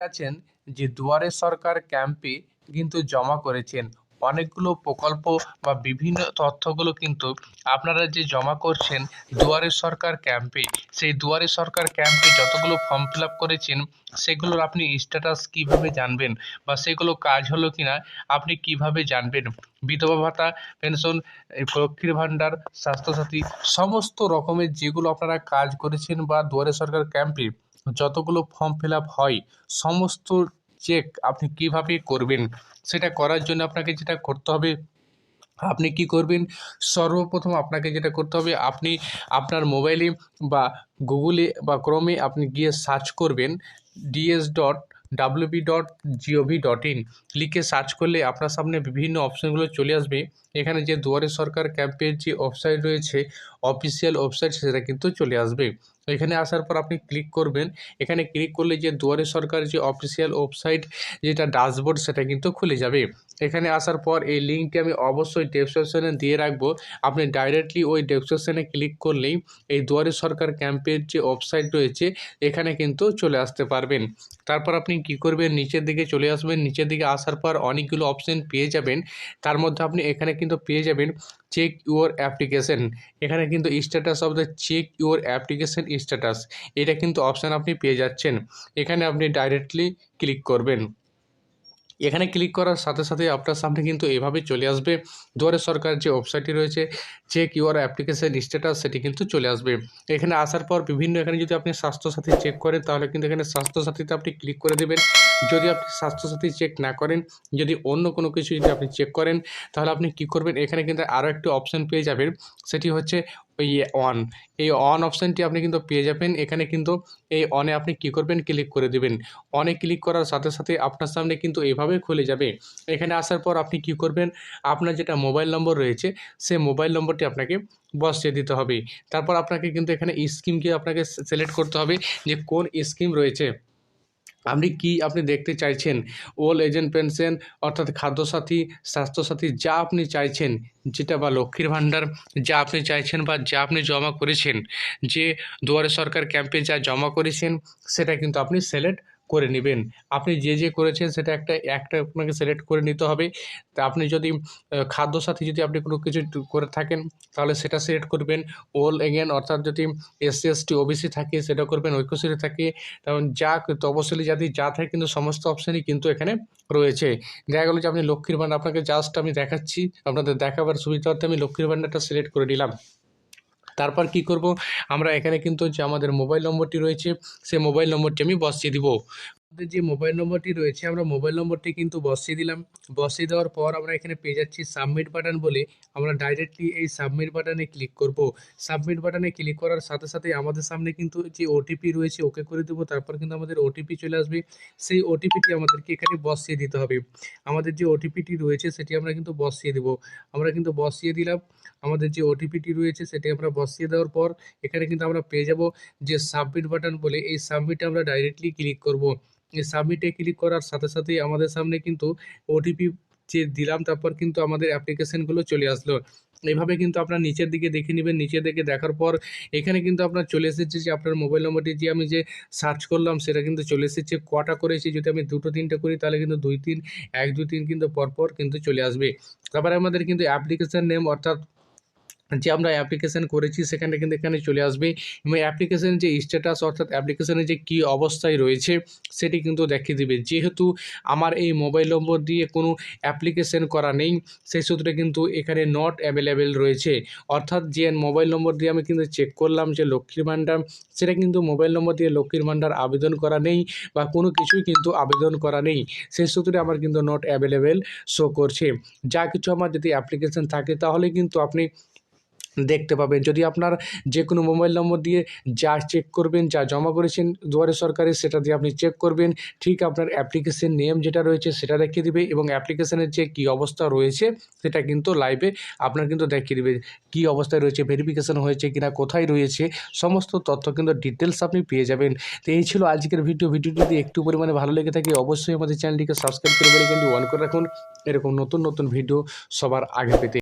আছেন যে দুয়ারে সরকার ক্যাম্পে কিন্তু জমা করেছেন। অনেকগুলো প্রকল্প বা বিভিন্ন তথ্যগুলো কিন্তু আপনারা যে জমা করছেন দুয়ারে সরকার ক্যাম্পে সেই দুয়ারে সরকার ক্যাম্পে যতগুলো ফর্ম ফিল আপ করেছেন, সেগুলোর আপনি স্ট্যাটাস কীভাবে জানবেন বা সেগুলো কাজ হলো কিনা আপনি কীভাবে জানবেন? বিধবা ভাতা পেনশন লক্ষ্মীর ভাণ্ডার, স্বাস্থ্যসাথী, সমস্ত রকমের যেগুলো আপনারা কাজ করেছেন বা দুয়ারে সরকার ক্যাম্পে যতগুলো ফর্ম ফিল আপ হয়, সমস্ত চেক আপনি কীভাবে করবেন, সেটা করার জন্য আপনাকে যেটা করতে হবে, আপনি কি করবেন? সর্বপ্রথম আপনাকে যেটা করতে হবে, আপনি আপনার মোবাইলে বা গুগলে বা ক্রমে আপনি গিয়ে সার্চ করবেন DS dot WB dot gov dot in লিখে সার্চ করলে আপনার সামনে বিভিন্ন অপশানগুলো চলে আসবে। এখানে যে দুয়ারে সরকার ক্যাম্পের যে ওয়েবসাইট রয়েছে, অফিসিয়াল ওয়েবসাইট, সেটা কিন্তু চলে আসবে। এখানে আসার পর আপনি ক্লিক করবেন। এখানে ক্লিক করলে যে দুয়ারে সরকার যে অফিসিয়াল ওয়েবসাইট যেটা ড্যাশবোর্ড সেটা কিন্তু খুলে যাবে। এখানে আসার পর এই লিঙ্কটি আমি অবশ্যই ডেসক্রিপশনে দিয়ে রাখব। আপনি ডাইরেক্টলি ওই ডেসক্রিপশনে ক্লিক করলেই এই দুয়ারে সরকার ক্যাম্পের যে ওয়েবসাইট রয়েছে, এখানে কিন্তু চলে আসতে পারবেন। তারপর আপনি কি করবেন? নিচের দিকে চলে আসবেন। নিচের দিকে আসার পর অনেকগুলো অপশন পেয়ে যাবেন। তার মধ্যে আপনি এখানে কিন্তু পেয়ে যাবেন চেক ইউর অ্যাপ্লিকেশন এখানে কিন্তু status of the check your application status এটা কিন্তু অপশান আপনি পেয়ে যাচ্ছেন। এখানে আপনি ডাইরেক্টলি ক্লিক করবেন। এখানে ক্লিক করার সাথে সাথে আপনার সামনে কিন্তু এভাবে চলে আসবে। দুয়ারে সরকার যে ওয়েবসাইটটি রয়েছে চেক ইউর অ্যাপ্লিকেশন স্ট্যাটাস সেটি কিন্তু চলে আসবে। এখানে আসার পর বিভিন্ন, এখানে যদি আপনি স্বাস্থ্যসাথী চেক করেন, তাহলে কিন্তু এখানে স্বাস্থ্যসাথীতে আপনি ক্লিক করে দেবেন। যদি আপনি স্বাস্থ্যসাথী চেক না করেন, যদি অন্য কোনো কিছু যদি আপনি চেক করেন, তাহলে আপনি কি করবেন? এখানে কিন্তু আরও একটি অপশান পেয়ে যাবেন। সেটি হচ্ছে ওই অন এই অন অপশানটি আপনি কিন্তু পেয়ে যাবেন। এখানে কিন্তু এই অনে আপনি কি করবেন? ক্লিক করে দেবেন। অনে ক্লিক করার সাথে সাথে আপনার সামনে কিন্তু এভাবে খুলে যাবে। এখানে আসার পর আপনি কি করবেন? আপনার যেটা মোবাইল নম্বর রয়েছে, সে মোবাইল নম্বরটি আপনাকে বসিয়ে দিতে হবে। তারপর আপনাকে কিন্তু এখানে স্কিমকে আপনাকে সিলেক্ট করতে হবে যে কোন স্কিম রয়েছে। আপনি কি আপনি দেখতে চাইছেন? ওল এজেন্ট পেনশন অর্থাৎ খাদ্যসাথী, স্বাস্থ্যসাথী যা আপনি চাইছেন, যেটা বা লক্ষ্মীর ভাণ্ডার যা আপনি চাইছেন বা যা আপনি জমা করেছেন, যে দুয়ারে সরকার ক্যাম্পে যা জমা করেছেন, সেটা কিন্তু আপনি সিলেক্ট করে নেবেন। আপনি যে যে করেছেন সেটা একটা একটা আপনাকে সিলেক্ট করে নিতে হবে। তা আপনি যদি খাদ্য খাদ্যসাথী যদি আপনি কোনো কিছু করে থাকেন, তাহলে সেটা সিলেক্ট করবেন। ওল এগেন অর্থাৎ যদি এসসি এসটি ওবিসি থাকে, সেটা করবেন, ঐক্যশ্রী থাকে, তেমন যা তপশিলি জাতি, যা থাকে কিন্তু সমস্ত অপশানই কিন্তু এখানে রয়েছে। দেখা গেলো যে আপনি লক্ষ্মীর ভাণ্ডার, আপনাকে জাস্ট আমি দেখাচ্ছি, আপনাদের দেখাবার সুবিধার্থে আমি লক্ষ্মীর ভাণ্ডারটা সিলেক্ট করে নিলাম। তারপর কি করব? আমরা এখানে কিন্তু যে আমাদের মোবাইল নম্বরটি রয়েছে, সেই মোবাইল নম্বরটি আমি বসিয়ে দিব। আমাদের যে মোবাইল নম্বরটি রয়েছে, আমরা মোবাইল নম্বরটি কিন্তু বসিয়ে দিলাম। বসিয়ে দেওয়ার পর আমরা এখানে পেয়ে যাচ্ছি সাবমিট বাটন বলে আমরা ডাইরেক্টলি এই সাবমিট বাটনে ক্লিক করব। সাবমিট বাটনে ক্লিক করার সাথে সাথে আমাদের সামনে কিন্তু যে ওটিপি রয়েছে, ওকে করে দেবো। তারপর কিন্তু আমাদের ওটিপি চলে আসবে। সেই ওটিপিটি আমাদেরকে এখানে বসিয়ে দিতে হবে। আমাদের যে ওটিপিটি রয়েছে, সেটি আমরা কিন্তু বসিয়ে দেব। আমরা কিন্তু বসিয়ে দিলাম। আমাদের যে ওটিপিটি রয়েছে, সেটি আমরা বসিয়ে দেওয়ার পর এখানে কিন্তু আমরা পেয়ে যাব যে সাবমিট বাটন বলে। এই সাবমিটে আমরা ডাইরেক্টলি ক্লিক করব। সাবমিটে ক্লিক করার সাথে সাথেই আমাদের সামনে কিন্তু ওটিপি যে দিলাম, তারপর কিন্তু আমাদের অ্যাপ্লিকেশনগুলো চলে আসলো। এইভাবে কিন্তু আপনার নিচের দিকে দেখে নেবেন। নিচের দিকে দেখার পর এখানে কিন্তু আপনার চলে এসেছে যে আপনার মোবাইল নম্বরটি যে আমি যে সার্চ করলাম, সেটা কিন্তু চলে এসেছে। কটা করেছি? যদি আমি দুটো, তিনটে করি, তাহলে কিন্তু দুই, তিন, এক, দুই, তিন কিন্তু পরপর কিন্তু চলে আসবে। তারপরে আমাদের কিন্তু অ্যাপ্লিকেশান নেম অর্থাৎ যে আমরা অ্যাপ্লিকেশন করেছি, সেখানে কিন্তু এখানে চলে আসবে। এবং অ্যাপ্লিকেশন যে স্ট্যাটাস অর্থাৎ অ্যাপ্লিকেশনের যে কী অবস্থায় রয়েছে, সেটি কিন্তু দেখিয়ে দেবে। যেহেতু আমার এই মোবাইল নম্বর দিয়ে কোনো অ্যাপ্লিকেশন করা নেই, সেই সূত্রে কিন্তু এখানে নট অ্যাভেলেবেল রয়েছে। অর্থাৎ যে মোবাইল নম্বর দিয়ে আমি কিন্তু চেক করলাম যে লক্ষ্মীর ভাণ্ডার, সেটা কিন্তু মোবাইল নম্বর দিয়ে লক্ষ্মীর ভাণ্ডার আবেদন করা নেই বা কোনো কিছুই কিন্তু আবেদন করা নেই। সেই সূত্রে আমার কিন্তু নট অ্যাভেলেবেল শো করছে। যা কিছু আমার যদি অ্যাপ্লিকেশন থাকে, তাহলে কিন্তু আপনি দেখতে পাবেন। যদি আপনার যে কোনো মোবাইল নম্বর দিয়ে যা চেক করবেন, যা জমা করেছেন দুয়ারে সরকারে সেটা দিয়ে আপনি চেক করবেন। ঠিক আপনার অ্যাপ্লিকেশন নেম যেটা রয়েছে, সেটা দেখিয়ে দিবে এবং অ্যাপ্লিকেশনের যে কী অবস্থা রয়েছে, সেটা কিন্তু লাইভে আপনার কিন্তু দেখিয়ে দিবে। কী অবস্থায় রয়েছে ভেরিফিকেশন হয়েছে কিনা, কোথায় রয়েছে, সমস্ত তথ্য কিন্তু ডিটেলস আপনি পেয়ে যাবেন। তো এই ছিল আজকের ভিডিও ভিডিওটি যদি একটু পরিমাণে ভালো লেগে থাকে, অবশ্যই আমাদের চ্যানেলটিকে সাবস্ক্রাইব করে বেলাইকনটি অন করে রাখুন। এরকম নতুন নতুন ভিডিও সবার আগে পেতে।